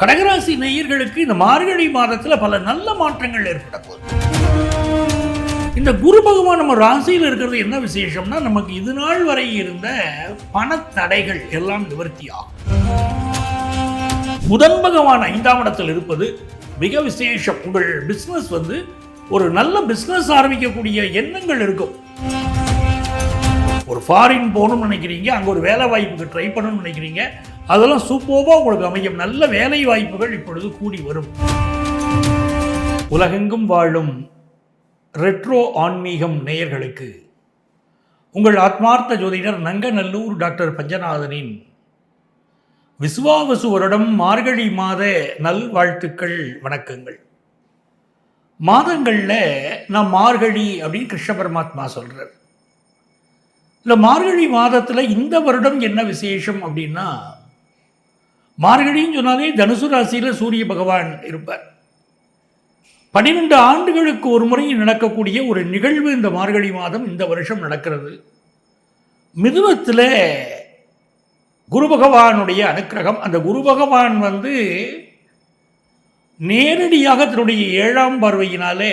கடகராசி நேயர்களுக்கு இந்த மார்கழி மாதத்தில் பல நல்ல மாற்றங்கள் ஏற்பட போகுது. இந்த குரு பகவான் நம்ம ராசியில் இருக்கிறது என்ன விசேஷம்னா நமக்கு இது நாள் வரை இருந்த பணத்தடைகள் எல்லாம் நிவர்த்தியாகும் புதன் பகவான் ஐந்தாம் இடத்தில் இருப்பது மிக விசேஷம். உங்கள் பிஸ்னஸ் வந்து ஒரு நல்ல பிஸ்னஸ் ஆரம்பிக்கக்கூடிய எண்ணங்கள் இருக்கும். ஒரு ஃபாரின் போகணும்னு நினைக்கிறீங்க அங்கே ஒரு வேலை வாய்ப்புக்கு ட்ரை பண்ணணும்னு நினைக்கிறீங்க அதெல்லாம் சூப்பர்வாக உங்களுக்கு அமையும். நல்ல வேலை வாய்ப்புகள் இப்பொழுது கூடி வரும். உலகெங்கும் வாழும் ரெட்ரோ ஆன்மீகம் நேயர்களுக்கு உங்கள் ஆத்மார்த்த ஜோதிடர் நங்கநல்லூர் டாக்டர் பஞ்சநாதனின் விசுவாவசு வருடம் மார்கழி மாத நல்வாழ்த்துக்கள் வணக்கங்கள். மாதங்களில் நான் மார்கழி அப்படின்னு கிருஷ்ண பரமாத்மா சொல்கிறார் இந்த மார்கழி மாதத்தில் இந்த வருடம் என்ன விசேஷம் அப்படின்னா மார்கழின்னு சொன்னாலே தனுசு ராசியில் சூரிய பகவான் இருப்பார். பன்னிரெண்டு ஆண்டுகளுக்கு ஒரு முறை நடக்கக்கூடிய ஒரு நிகழ்வு இந்த மார்கழி மாதம் இந்த வருஷம் நடக்கிறது. மிதுனத்தில் குரு பகவானுடைய அனுக்கிரகம். அந்த குரு பகவான் வந்து நேரடியாக தன்னுடைய ஏழாம் பார்வையினாலே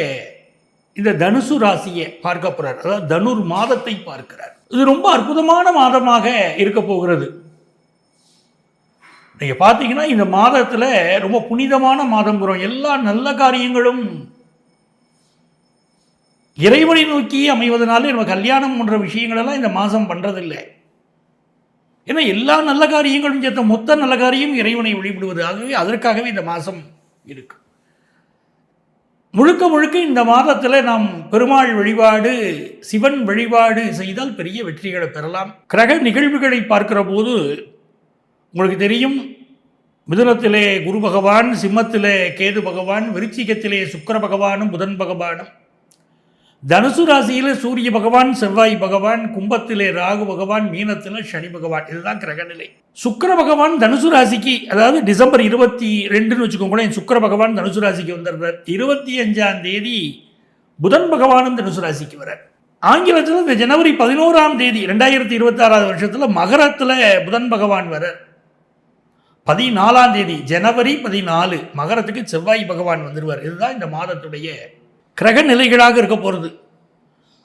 இந்த தனுசு ராசியை பார்க்க போகிறார் அதாவது தனுர் மாதத்தை பார்க்கிறார். இது ரொம்ப அற்புதமான மாதமாக இருக்க போகிறது. நீங்கள் பார்த்தீங்கன்னா இந்த மாதத்தில் ரொம்ப புனிதமான மாதங்கிறோம் எல்லா நல்ல காரியங்களும் இறைவனை நோக்கி அமைவதனாலே நம்ம கல்யாணம் போன்ற விஷயங்களெல்லாம் இந்த மாதம் பண்ணுறதில்லை ஏன்னா எல்லா நல்ல காரியங்களும் சேர்த்த மொத்த நல்ல காரியம் இறைவனை வழிபடுவது. ஆகவே அதற்காகவே இந்த மாதம் இருக்கு. முழுக்க முழுக்க இந்த மாதத்தில் நாம் பெருமாள் வழிபாடு சிவன் வழிபாடு செய்தால் பெரிய வெற்றிகளை பெறலாம். கிரக நிகழ்வுகளை பார்க்கிற போது உங்களுக்கு தெரியும் மிதுனத்திலே குரு பகவான் சிம்மத்திலே கேது பகவான் விருச்சிகத்திலே சுக்கர பகவானும் புதன் பகவானும். தனுசு ராசியில் சூரிய பகவான் செவ்வாய் பகவான் கும்பத்திலே ராகு பகவான் மீனத்தில் சனி பகவான். இதுதான் கிரகநிலை. சுக்கர பகவான் தனுசு ராசிக்கு அதாவது டிசம்பர் இருபத்தி ரெண்டுன்னு வச்சுக்கோங்களேன் சுக்கர பகவான் தனுசு ராசிக்கு வந்துடுறார். இருபத்தி அஞ்சாம் தேதி புதன் பகவானும் தனுசு ராசிக்கு வரார் ஆங்கிலத்தில் இந்த ஜனவரி பதினோராம் தேதி ரெண்டாயிரத்தி இருபத்தாறாவது வருஷத்தில் மகரத்தில் புதன் பகவான் வரார் பதினாலாம் தேதி ஜனவரி பதினாலு மகரத்துக்கு செவ்வாய் பகவான் வந்துடுவார் இதுதான் இந்த மாதத்துடைய கிரக நிலைகளாக இருக்க போகிறது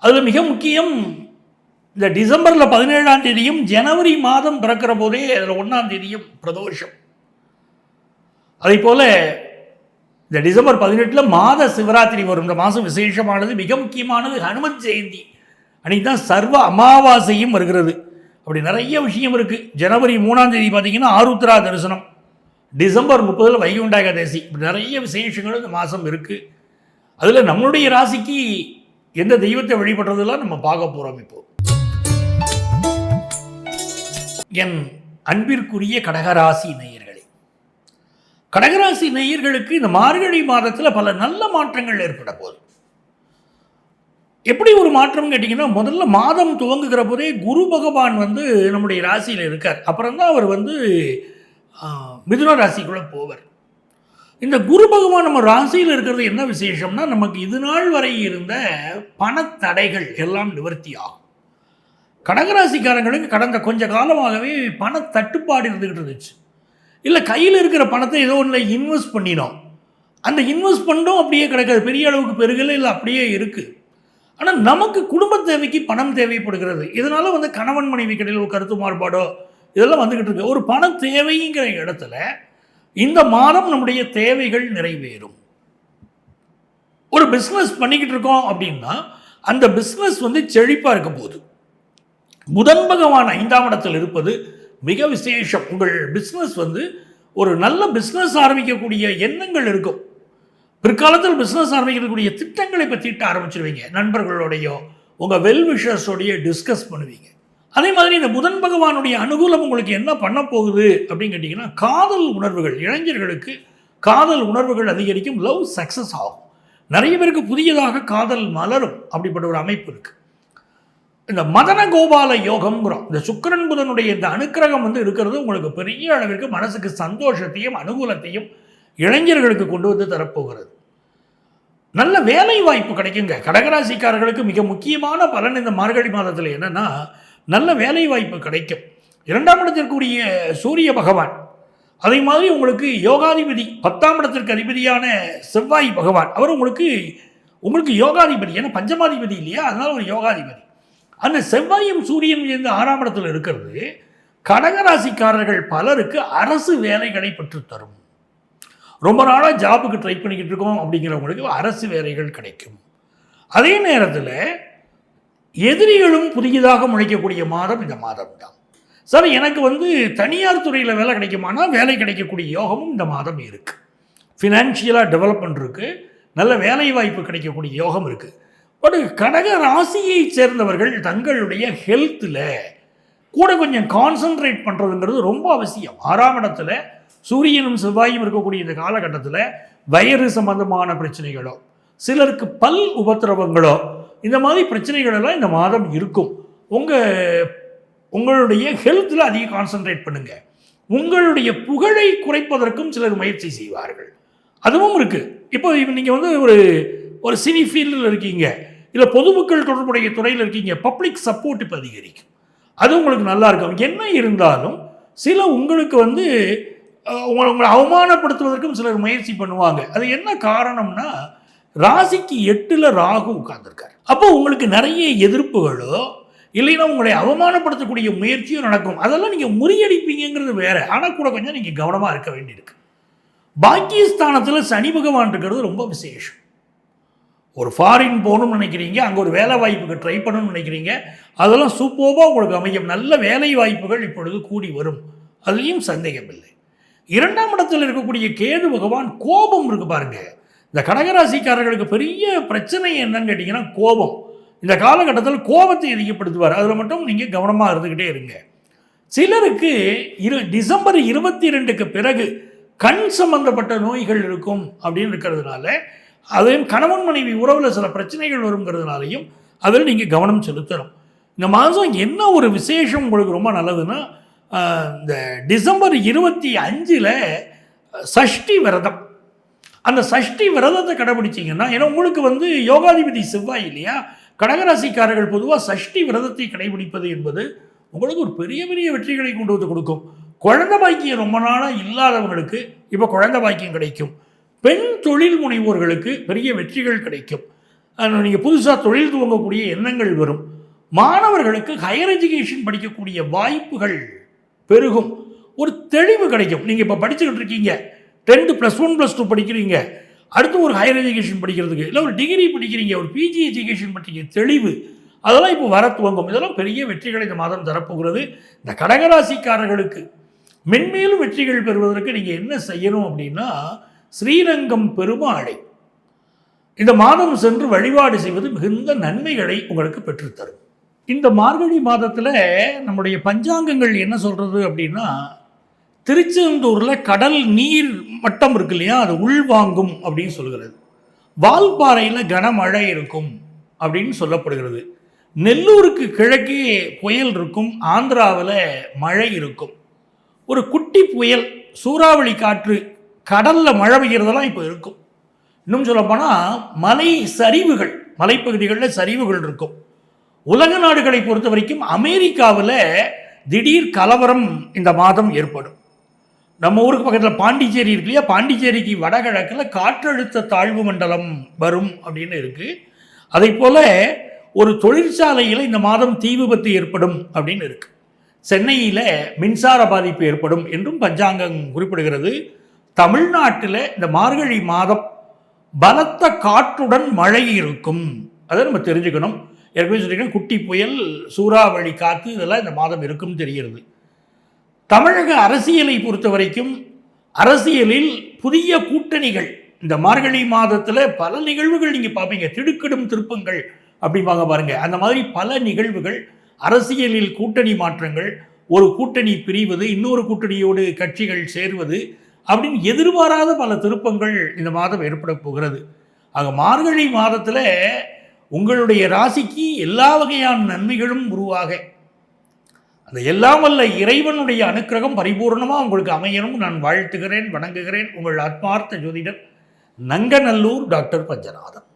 அதில் மிக முக்கியம் இந்த டிசம்பரில் பதினேழாம் தேதியும் ஜனவரி மாதம் பிறக்கிற போதே அதில் ஒன்றாம் தேதியும் பிரதோஷம். அதே போல் இந்த டிசம்பர் பதினெட்டில் மாத சிவராத்திரி வரும். இந்த மாதம் விசேஷமானது மிக முக்கியமானது ஹனுமன் ஜெயந்தி. அன்றைக்கி தான் சர்வ அமாவாசையும் வருகிறது. அப்படி நிறைய விஷயம் இருக்குது ஜனவரி மூணாம் தேதி பார்த்தீங்கன்னா ஆருத்ரா தரிசனம். டிசம்பர் முப்பதில் வைகுண்ட ஏகாதசி இப்படி நிறைய விசேஷங்கள் இந்த மாதம் இருக்குது அதில் நம்மளுடைய ராசிக்கு எந்த தெய்வத்தை வழிபடுறதெல்லாம் நம்ம பார்க்க போகிறோம் இப்போ. என் அன்பிற்குரிய கடகராசி நேயர்களே கடகராசி நேயர்களுக்கு இந்த மார்கழி மாதத்தில் பல நல்ல மாற்றங்கள் ஏற்பட போகுது. எப்படி ஒரு மாற்றம் கேட்டிங்கன்னா முதல்ல மாதம் துவங்குகிற போதே குரு பகவான் வந்து நம்முடைய ராசியில் இருக்கார். அப்புறம் தான் அவர் வந்து மிதுன ராசிக்குள்ளே போவார். இந்த குரு பகவான் நம்ம ராசியில் இருக்கிறது என்ன விசேஷம்னா நமக்கு இது நாள் வரை இருந்த பணத்தடைகள் எல்லாம் நிவர்த்தி ஆகும் கடகராசிக்காரங்களுக்கு கடந்த கொஞ்ச காலமாகவே பணத்தட்டுப்பாடு இருந்துக்கிட்டு இருந்துச்சு. இல்லை கையில் இருக்கிற பணத்தை ஏதோ ஒன்றில் இன்வெஸ்ட் பண்ணினோம். அந்த இன்வெஸ்ட் பண்ணோம் அப்படியே கிடைக்காது. பெரிய அளவுக்கு பெருகலை இல்லை அப்படியே இருக்குது ஆனால் நமக்கு குடும்ப தேவைக்கு பணம் தேவைப்படுகிறது. இதனால் வந்து கணவன் மனைவி கடையில் ஒரு கருத்து மாறுபாடோ இதெல்லாம் வந்துக்கிட்டு இருக்கு. ஒரு பண தேவைங்கிற இடத்துல இந்த மாதம் நம்முடைய தேவைகள் நிறைவேறும். ஒரு பிஸ்னஸ் பண்ணிக்கிட்டு இருக்கோம் அப்படின்னா அந்த பிஸ்னஸ் வந்து செழிப்பாக இருக்க போகுது. புதன் பகவான் ஐந்தாம் இடத்தில் இருப்பது மிக விசேஷம். உங்கள் பிஸ்னஸ் வந்து ஒரு நல்ல பிஸ்னஸ் ஆரம்பிக்கக்கூடிய எண்ணங்கள் இருக்கும். பிற்காலத்தில் பிஸ்னஸ் ஆரம்பிக்கக்கூடிய திட்டங்களை இப்போ தீட்ட ஆரம்பிச்சிருவீங்க. நண்பர்களோடையோ உங்கள் வெல்விஷர்ஸோடையோ டிஸ்கஸ் பண்ணுவீங்க. அதே மாதிரி இந்த புதன் பகவானுடைய அனுகூலம் உங்களுக்கு என்ன பண்ண போகுது அப்படின்னு கேட்டிங்கன்னா காதல் உணர்வுகள் இளைஞர்களுக்கு காதல் உணர்வுகள் அதிகரிக்கும் லவ் சக்ஸஸ் ஆகும். நிறைய பேருக்கு புதியதாக காதல் மலரும் அப்படிப்பட்ட ஒரு அமைப்பு இருக்குது இந்த மதன கோபால யோகம்ங்கிறோம். இந்த சுக்கரன் புதனுடைய இந்த அனுக்கிரகம் வந்து இருக்கிறது உங்களுக்கு பெரிய அளவிற்கு மனசுக்கு சந்தோஷத்தையும் அனுகூலத்தையும் இளைஞர்களுக்கு கொண்டு வந்து தரப்போகிறது. நல்ல வேலை வாய்ப்பு கிடைக்குங்க. கடகராசிக்காரர்களுக்கு மிக முக்கியமான பலன் இந்த மார்கழி மாதத்தில் என்னன்னா நல்ல வேலை வாய்ப்பு கிடைக்கும். இரண்டாம் இடத்திற்குரிய சூரிய பகவான். அதே மாதிரி உங்களுக்கு யோகாதிபதி பத்தாம் இடத்திற்கு அதிபதியான செவ்வாய் பகவான். அவர் உங்களுக்கு உங்களுக்கு யோகாதிபதி. ஏன்னா பஞ்சமாதிபதி இல்லையா? அதனால் ஒரு யோகாதிபதி. அந்த செவ்வாயும் சூரியன் சேர்ந்து ஆறாம் இடத்தில் இருக்கிறது. கடகராசிக்காரர்கள் பலருக்கு அரசு வேலைகளை பெற்றுத்தரும் ரொம்ப நாளாக ஜாபுக்கு ட்ரை பண்ணிக்கிட்டு இருக்கோம் அப்படிங்கிறவங்களுக்கு அரசு வேலைகள் கிடைக்கும். அதே நேரத்தில் எதிரிகளும் புதியதாக முளைக்கக்கூடிய மாதம் இந்த மாதம் தான் சார் எனக்கு வந்து தனியார் துறையில் வேலை கிடைக்குமானா வேலை கிடைக்கக்கூடிய யோகமும் இந்த மாதம் இருக்குது ஃபினான்ஷியலாக டெவலப்மெண்ட் இருக்குது நல்ல வேலை வாய்ப்பு கிடைக்கக்கூடிய யோகம் இருக்குது பட் கடக ராசியை சேர்ந்தவர்கள் தங்களுடைய ஹெல்த்தில் கூட கொஞ்சம் கான்சென்ட்ரேட் பண்ணுறதுங்கிறது ரொம்ப அவசியம். ஆறாம் இடத்துல சூரியனும் செவ்வாயும் இருக்கக்கூடிய இந்த காலகட்டத்தில் வயிறு சம்பந்தமான பிரச்சனைகளோ சிலருக்கு பல் உபத்திரவங்களோ இந்த மாதிரி பிரச்சனைகளெல்லாம் இந்த மாதம் இருக்கும். உங்கள் உங்களுடைய ஹெல்த்தில் அதிக கான்சென்ட்ரேட் பண்ணுங்க. உங்களுடைய புகழை குறைப்பதற்கும் சிலர் முயற்சி செய்வார்கள். அதுவும் இருக்குது இப்போ நீங்கள் வந்து ஒரு ஒரு சினி ஃபீல்டில் இருக்கீங்க. இல்லை பொதுமக்கள் தொடர்புடைய துறையில் இருக்கீங்க. பப்ளிக் சப்போர்ட் இப்போ அதிகரிக்கும். அது உங்களுக்கு நல்லா இருக்கும். என்ன இருந்தாலும் சில உங்களுக்கு வந்து உங்களை உங்களை அவமானப்படுத்துவதற்கும் சிலர் முயற்சி பண்ணுவாங்க. அது என்ன காரணம்னா ராசிக்கு எட்டில் ராகு உட்கார்ந்துருக்கார். அப்போ உங்களுக்கு நிறைய எதிர்ப்புகளோ இல்லைன்னா உங்களை அவமானப்படுத்தக்கூடிய முயற்சியும் நடக்கும். அதெல்லாம் நீங்கள் முறியடிப்பீங்கிறது வேற. ஆனால் கூட கொஞ்சம் நீங்கள் கவனமாக இருக்க வேண்டியிருக்கு. பாக்கியஸ்தானத்தில் சனி பகவான் இருக்கிறது ரொம்ப விசேஷம். ஒரு ஃபாரின் போகணும்னு நினைக்கிறீங்க அங்கே ஒரு வேலை வாய்ப்புக்கு ட்ரை பண்ணணும்னு நினைக்கிறீங்க அதெல்லாம் சூப்பராக உங்களுக்கு அமையும். நல்ல வேலை வாய்ப்புகள் இப்பொழுது கூடி வரும். அதுலேயும் சந்தேகம் இல்லை இரண்டாம் இடத்தில் இருக்கக்கூடிய கேது பகவான் கோபம் இருக்கு பாருங்க. இந்த கடகராசிக்காரர்களுக்கு பெரிய பிரச்சனை என்னன்னு கேட்டிங்கன்னா கோபம். இந்த காலகட்டத்தில் கோபத்தை அதிகப்படுத்துவார். அதில் மட்டும் நீங்கள் கவனமாக இருந்துக்கிட்டே இருங்க. சிலருக்கு இரு டிசம்பர் இருபத்தி ரெண்டுக்கு பிறகு கண் சம்பந்தப்பட்ட நோய்கள் இருக்கும் அப்படின்னு இருக்கிறதுனால அதையும் கணவன் மனைவி உறவில் சில பிரச்சனைகள் வருங்கிறதுனாலையும் அதில் நீங்கள் கவனம் செலுத்தணும். இந்த மாதம் என்ன ஒரு விசேஷம் உங்களுக்கு ரொம்ப நல்லதுன்னா இந்த டிசம்பர் இருபத்தி அஞ்சில் சஷ்டி விரதம். அந்த சஷ்டி விரதத்தை கடைபிடிச்சிங்கன்னா ஏன்னா உங்களுக்கு வந்து யோகாதிபதி செவ்வாய் இல்லையா? கடகராசிக்காரர்கள் பொதுவாக சஷ்டி விரதத்தை கடைபிடிப்பது என்பது உங்களுக்கு ஒரு பெரிய பெரிய வெற்றிகளை கொண்டு வந்து கொடுக்கும். குழந்தை பாக்கியம் ரொம்ப நாளாக இல்லாதவங்களுக்கு இப்போ குழந்தை பாக்கியம் கிடைக்கும். பெண் தொழில் முனைவோர்களுக்கு பெரிய வெற்றிகள் கிடைக்கும். நீங்கள் புதுசாக தொழில் துவங்கக்கூடிய எண்ணங்கள் வரும். மாணவர்களுக்கு ஹையர் எஜுகேஷன் படிக்கக்கூடிய வாய்ப்புகள் பெருகும். ஒரு தெளிவு கிடைக்கும். நீங்கள் இப்போ படிச்சுக்கிட்டு இருக்கீங்க. Tenth plus one plus two படிக்கிறீங்க. அடுத்து ஒரு ஹையர் எஜுகேஷன் படிக்கிறதுக்கு இல்லை ஒரு டிகிரி படிக்கிறீங்க ஒரு பிஜி எஜுகேஷன் படிக்கிறீங்க தெளிவு. அதெல்லாம் இப்போ வர துவங்கும். இதெல்லாம் பெரிய வெற்றிகளை இந்த மாதம் தரப்போகிறது. இந்த கடகராசிக்காரர்களுக்கு மென்மேலும் வெற்றிகள் பெறுவதற்கு நீங்கள் என்ன செய்யணும் அப்படின்னா ஸ்ரீரங்கம் பெருமாளை இந்த மாதம் சென்று வழிபாடு செய்வது மிகுந்த நன்மைகளை உங்களுக்கு பெற்றுத்தரும். இந்த மார்கழி மாதத்தில் நம்முடைய பஞ்சாங்கங்கள் என்ன சொல்கிறது அப்படின்னா திருச்செந்தூரில் கடல் நீர் மட்டம் இருக்கு இல்லையா அது உள்வாங்கும் அப்படின்னு சொல்கிறது வால்பாறையில் கனமழை இருக்கும் அப்படின்னு சொல்லப்படுகிறது. நெல்லூருக்கு கிழக்கே புயல் இருக்கும் ஆந்திராவில் மழை இருக்கும். ஒரு குட்டி புயல் சூறாவளி காற்று கடலில் மழை பெய்கிறதெல்லாம் இப்போ இருக்கும். இன்னும் சொல்லப்போனால் மலை சரிவுகள் மலைப்பகுதிகளில் சரிவுகள் இருக்கும். உலக நாடுகளை பொறுத்த வரைக்கும் அமெரிக்காவில் திடீர் கலவரம் இந்த மாதம் ஏற்படும். நம்ம ஊருக்கு பக்கத்தில் பாண்டிச்சேரி இருக்கு இல்லையா? பாண்டிச்சேரிக்கு வடகிழக்கில் காற்றழுத்த தாழ்வு மண்டலம் வரும் அப்படின்னு இருக்குது அதே போல் ஒரு தொழிற்சாலையில் இந்த மாதம் தீ விபத்து ஏற்படும் அப்படின்னு இருக்கு. சென்னையில் மின்சார பாதிப்பு ஏற்படும் என்றும் பஞ்சாங்கம் குறிப்பிடுகிறது. தமிழ்நாட்டில் இந்த மார்கழி மாதம் பலத்த காற்றுடன் மழை இருக்கும். அதை நம்ம தெரிஞ்சுக்கணும். ஏற்கனவே சொல்லியிருக்கேன் குட்டி புயல் சூறாவளி காற்று இதெல்லாம் இந்த மாதம் இருக்கும்னு தெரிகிறது. தமிழக அரசியலை பொறுத்த வரைக்கும் அரசியலில் புதிய கூட்டணிகள் இந்த மார்கழி மாதத்தில் பல நிகழ்வுகள் நீங்கள் பார்ப்பீங்க. திடுக்கிடும் திருப்பங்கள் அப்படிம்பாங்க பாருங்க. அந்த மாதிரி பல நிகழ்வுகள் அரசியலில் கூட்டணி மாற்றங்கள் ஒரு கூட்டணி பிரிவது இன்னொரு கூட்டணியோடு கட்சிகள் சேர்வது அப்படின்னு எதிர்பாராத பல திருப்பங்கள் இந்த மாதம் ஏற்பட போகிறது. ஆக மார்கழி மாதத்தில் உங்களுடைய ராசிக்கு எல்லா வகையான நன்மைகளும் உருவாக. அந்த எல்லாம் வல்ல இறைவனுடைய அனுக்கிரகம் பரிபூர்ணமாக உங்களுக்கு அமையணும். நான் வாழ்த்துகிறேன் வணங்குகிறேன். உங்கள் ஆத்மார்த்த ஜோதிடர் நங்கநல்லூர் டாக்டர் பஞ்சநாதன்.